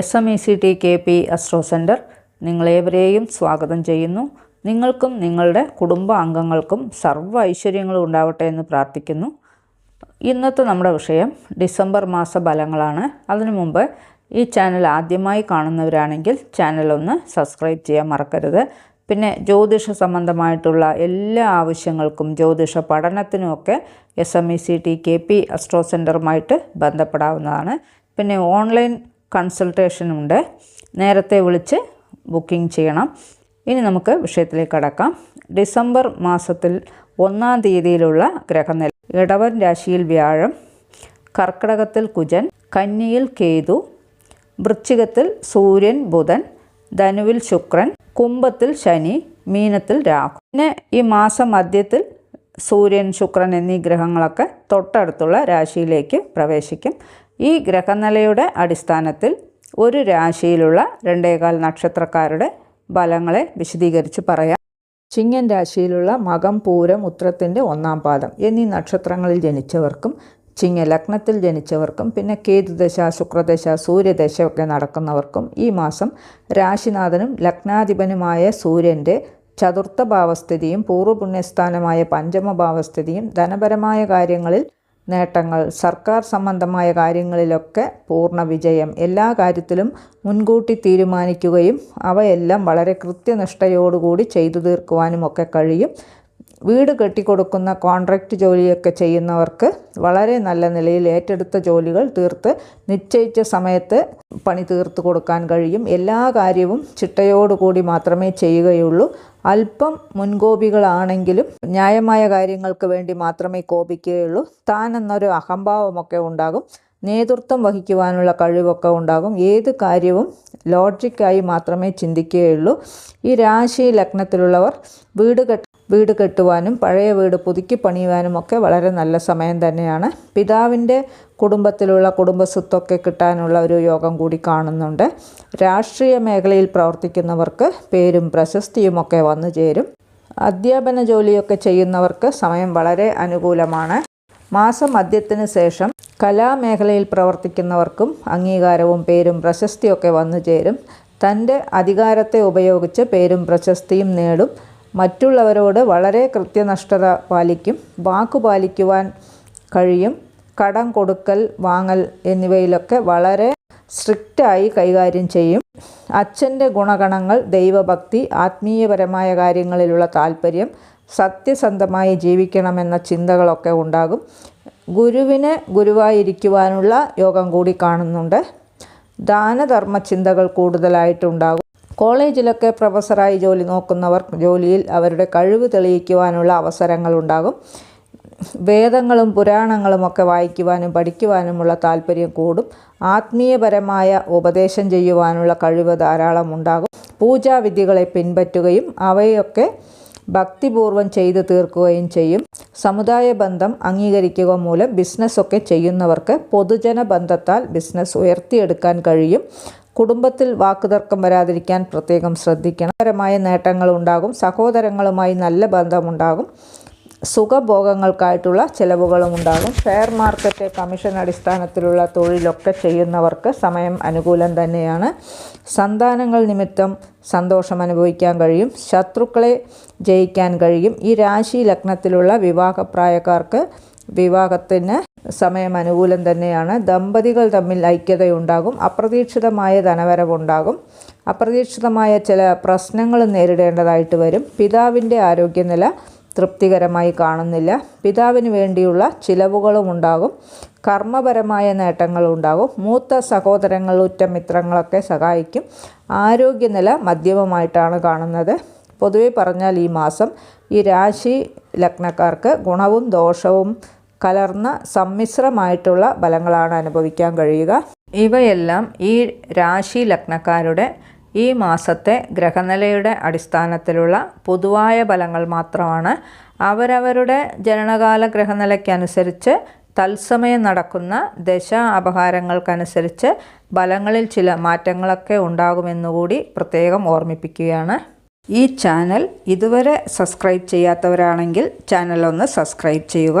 S M E C T K P astro centre നിങ്ങളേവരെയും സ്വാഗതം ചെയ്യുന്നു. നിങ്ങൾക്കും നിങ്ങളുടെ കുടുംബ അംഗങ്ങൾക്കും സർവ ഐശ്വര്യങ്ങളും ഉണ്ടാവട്ടെ എന്ന് പ്രാർത്ഥിക്കുന്നു. ഇന്നത്തെ നമ്മുടെ വിഷയം ഡിസംബർ മാസ ഫലങ്ങളാണ്. അതിനു മുമ്പ് ഈ ചാനൽ ആദ്യമായി കാണുന്നവരാണെങ്കിൽ ചാനൽ ഒന്ന് സബ്സ്ക്രൈബ് ചെയ്യാൻ മറക്കരുത്. പിന്നെ ജ്യോതിഷ സംബന്ധമായിട്ടുള്ള എല്ലാ ആവശ്യങ്ങൾക്കും ജ്യോതിഷ പഠനത്തിനുമൊക്കെ S M E C T K P astro സെന്ററുമായിട്ട് ബന്ധപ്പെടാവുന്നതാണ്. പിന്നെ ഓൺലൈൻ കൺസൾട്ടേഷനുണ്ട്. നേരത്തെ വിളിച്ച് ബുക്കിംഗ് ചെയ്യണം. ഇനി നമുക്ക് വിഷയത്തിലേക്ക് കടക്കാം. ഡിസംബർ മാസത്തിൽ ഒന്നാം തീയതിയിലുള്ള ഗ്രഹനില ഇടവൻ രാശിയിൽ വ്യാഴം കർക്കിടകത്തിൽ കുജൻ കന്നിയിൽ കേതു വൃശ്ചികത്തിൽ സൂര്യൻ ബുധൻ ധനുവിൽ ശുക്രൻ കുംഭത്തിൽ ശനി മീനത്തിൽ രാഹു. പിന്നെ ഈ മാസം മധ്യത്തിൽ സൂര്യൻ ശുക്രൻ എന്നീ ഗ്രഹങ്ങളൊക്കെ തൊട്ടടുത്തുള്ള രാശിയിലേക്ക് പ്രവേശിക്കും. ഈ ഗ്രഹനിലയുടെ അടിസ്ഥാനത്തിൽ ഒരു രാശിയിലുള്ള രണ്ടേകാൽ നക്ഷത്രക്കാരുടെ ഫലങ്ങളെ വിശദീകരിച്ച് പറയാം. ചിങ്ങൻ രാശിയിലുള്ള മകം പൂരം ഉത്രത്തിന്റെ ഒന്നാം പാദം എന്നീ നക്ഷത്രങ്ങളിൽ ജനിച്ചവർക്കും ചിങ്ങ ലഗ്നത്തിൽ ജനിച്ചവർക്കും പിന്നെ കേതുദശ ശുക്രദശ സൂര്യദശ ഒക്കെ നടക്കുന്നവർക്കും ഈ മാസം രാശിനാഥനും ലഗ്നാധിപനുമായ സൂര്യന്റെ ചതുർത്ഥ ഭാവസ്ഥിതിയും പൂർവപുണ്യസ്ഥാനമായ പഞ്ചമ പഞ്ചമഭാവസ്ഥിതിയും ധനപരമായ കാര്യങ്ങളിൽ നേട്ടങ്ങൾ സർക്കാർ സംബന്ധമായ കാര്യങ്ങളിലൊക്കെ പൂർണ വിജയം എല്ലാ കാര്യത്തിലും മുൻകൂട്ടി തീരുമാനിക്കുകയും അവയെല്ലാം വളരെ കൃത്യനിഷ്ഠയോടുകൂടി ചെയ്തു തീർക്കുവാനുമൊക്കെ കഴിയും. വീട് കെട്ടിക്കൊടുക്കുന്ന കോൺട്രാക്റ്റ് ജോലിയൊക്കെ ചെയ്യുന്നവർക്ക് വളരെ നല്ല നിലയിൽ ഏറ്റെടുത്ത ജോലികൾ തീർത്ത് നിശ്ചയിച്ച സമയത്ത് പണി തീർത്ത് കൊടുക്കാൻ കഴിയും. എല്ലാ കാര്യവും ചിട്ടയോടുകൂടി മാത്രമേ ചെയ്യുകയുള്ളൂ. അല്പം മുൻകോപികളാണെങ്കിലും ന്യായമായ കാര്യങ്ങൾക്ക് വേണ്ടി മാത്രമേ കോപിക്കുകയുള്ളൂ. താൻ എന്നൊരു അഹംഭാവമൊക്കെ ഉണ്ടാകും. നേതൃത്വം വഹിക്കുവാനുള്ള കഴിവൊക്കെ ഉണ്ടാകും. ഏത് കാര്യവും ലോജിക്കായി മാത്രമേ ചിന്തിക്കുകയുള്ളൂ. ഈ രാശി ലഗ്നത്തിലുള്ളവർ വീട് വീട് കെട്ടുവാനും പഴയ വീട് പുതുക്കി പണിയുവാനും ഒക്കെ വളരെ നല്ല സമയം തന്നെയാണ്. പിതാവിന്റെ കുടുംബത്തിലുള്ള കുടുംബസ്വത്തൊക്കെ കിട്ടാനുള്ള ഒരു യോഗം കൂടി കാണുന്നുണ്ട്. രാഷ്ട്രീയ മേഖലയിൽ പ്രവർത്തിക്കുന്നവർക്ക് പേരും പ്രശസ്തിയുമൊക്കെ വന്നു ചേരും. അധ്യാപന ജോലിയൊക്കെ ചെയ്യുന്നവർക്ക് സമയം വളരെ അനുകൂലമാണ്. മാസം മധ്യത്തിന് ശേഷം കലാമേഖലയിൽ പ്രവർത്തിക്കുന്നവർക്കും അംഗീകാരവും പേരും പ്രശസ്തിയൊക്കെ വന്നു ചേരും. തന്റെ അധികാരത്തെ ഉപയോഗിച്ച് പേരും പ്രശസ്തിയും നേടും. മറ്റുള്ളവരോട് വളരെ കൃത്യനഷ്ടത പാലിക്കും വാക്കു പാലിക്കുവാൻ കഴിയും. കടം കൊടുക്കൽ വാങ്ങൽ എന്നിവയിലൊക്കെ വളരെ സ്ട്രിക്റ്റായി കൈകാര്യം ചെയ്യും. അച്ഛന്റെ ഗുണഗണങ്ങൾ ദൈവഭക്തി ആത്മീയപരമായ കാര്യങ്ങളിലുള്ള താല്പര്യം സത്യസന്ധമായി ജീവിക്കണമെന്ന ചിന്തകളൊക്കെ ഉണ്ടാകും. ഗുരുവിനെ ഗുരുവായിരിക്കുവാനുള്ള യോഗം കൂടി കാണുന്നുണ്ട്. ദാനധർമ്മ ചിന്തകൾ കൂടുതലായിട്ടുണ്ടാകും. കോളേജിലൊക്കെ പ്രൊഫസറായി ജോലി നോക്കുന്നവർ ജോലിയിൽ അവരുടെ കഴിവ് തെളിയിക്കുവാനുള്ള അവസരങ്ങളുണ്ടാകും. വേദങ്ങളും പുരാണങ്ങളുമൊക്കെ വായിക്കുവാനും പഠിക്കുവാനുമുള്ള താല്പര്യം കൂടും. ആത്മീയപരമായ ഉപദേശം ചെയ്യുവാനുള്ള കഴിവ് ധാരാളം ഉണ്ടാകും. പൂജാവിധികളെ പിൻപറ്റുകയും അവയൊക്കെ ഭക്തിപൂർവം ചെയ്തു തീർക്കുകയും ചെയ്യും. സമുദായ ബന്ധം അംഗീകരിക്കുക മൂലം ബിസിനസ്സൊക്കെ ചെയ്യുന്നവർക്ക് പൊതുജന ബന്ധത്താൽ ബിസിനസ് ഉയർത്തിയെടുക്കാൻ കഴിയും. കുടുംബത്തിൽ വാക്കുതർക്കം വരാതിരിക്കാൻ പ്രത്യേകം ശ്രദ്ധിക്കണം പരമായ നേട്ടങ്ങൾ ഉണ്ടാകും സഹോദരങ്ങളുമായി നല്ല ബന്ധമുണ്ടാകും. സുഖഭോഗങ്ങൾക്കായിട്ടുള്ള ചിലവുകളും ഉണ്ടാകും ഷെയർ മാർക്കറ്റ് കമ്മീഷൻ അടിസ്ഥാനത്തിലുള്ള തൊഴിലൊക്കെ ചെയ്യുന്നവർക്ക് സമയം അനുകൂലം തന്നെയാണ്. സന്താനങ്ങൾ നിമിത്തം സന്തോഷം അനുഭവിക്കാൻ കഴിയും. ശത്രുക്കളെ ജയിക്കാൻ കഴിയും. ഈ രാശി ലഗ്നത്തിലുള്ള വിവാഹപ്രായക്കാർക്ക് വിവാഹത്തിന് സമയം അനുകൂലം തന്നെയാണ്. ദമ്പതികൾ തമ്മിൽ ഐക്യതയുണ്ടാകും. അപ്രതീക്ഷിതമായ ധനവരവുണ്ടാകും. അപ്രതീക്ഷിതമായ ചില പ്രശ്നങ്ങൾ നേരിടേണ്ടതായിട്ട് വരും. പിതാവിന്റെ ആരോഗ്യനില തൃപ്തികരമായി കാണുന്നില്ല. പിതാവിന് വേണ്ടിയുള്ള ചിലവുകളും ഉണ്ടാകും. കർമ്മപരമായ നേട്ടങ്ങളുണ്ടാകും മൂത്ത സഹോദരങ്ങൾ ഉറ്റ മിത്രങ്ങളൊക്കെ സഹായിക്കും. ആരോഗ്യനില മധ്യമമായിട്ടാണ് കാണുന്നത്. പൊതുവെ പറഞ്ഞാൽ ഈ മാസം ഈ രാശി ലഗ്നക്കാർക്ക് ഗുണവും ദോഷവും കലർന്ന സമ്മിശ്രമായിട്ടുള്ള ഫലങ്ങളാണ് അനുഭവിക്കാൻ കഴിയുക. ഇവയെല്ലാം ഈ രാശി ലഗ്നക്കാരുടെ ഈ മാസത്തെ ഗ്രഹനിലയുടെ അടിസ്ഥാനത്തിലുള്ള പൊതുവായ ഫലങ്ങൾ മാത്രമാണ്. അവരവരുടെ ജനനകാല ഗ്രഹനിലയ്ക്കനുസരിച്ച് തത്സമയം നടക്കുന്ന ദശ അപഹാരങ്ങൾക്കനുസരിച്ച് ഫലങ്ങളിൽ ചില മാറ്റങ്ങളൊക്കെ ഉണ്ടാകുമെന്നുകൂടി പ്രത്യേകം ഓർമ്മിപ്പിക്കുകയാണ്. ഈ ചാനൽ ഇതുവരെ സബ്സ്ക്രൈബ് ചെയ്യാത്തവരാണെങ്കിൽ ചാനൽ ഒന്ന് സബ്സ്ക്രൈബ് ചെയ്യുക.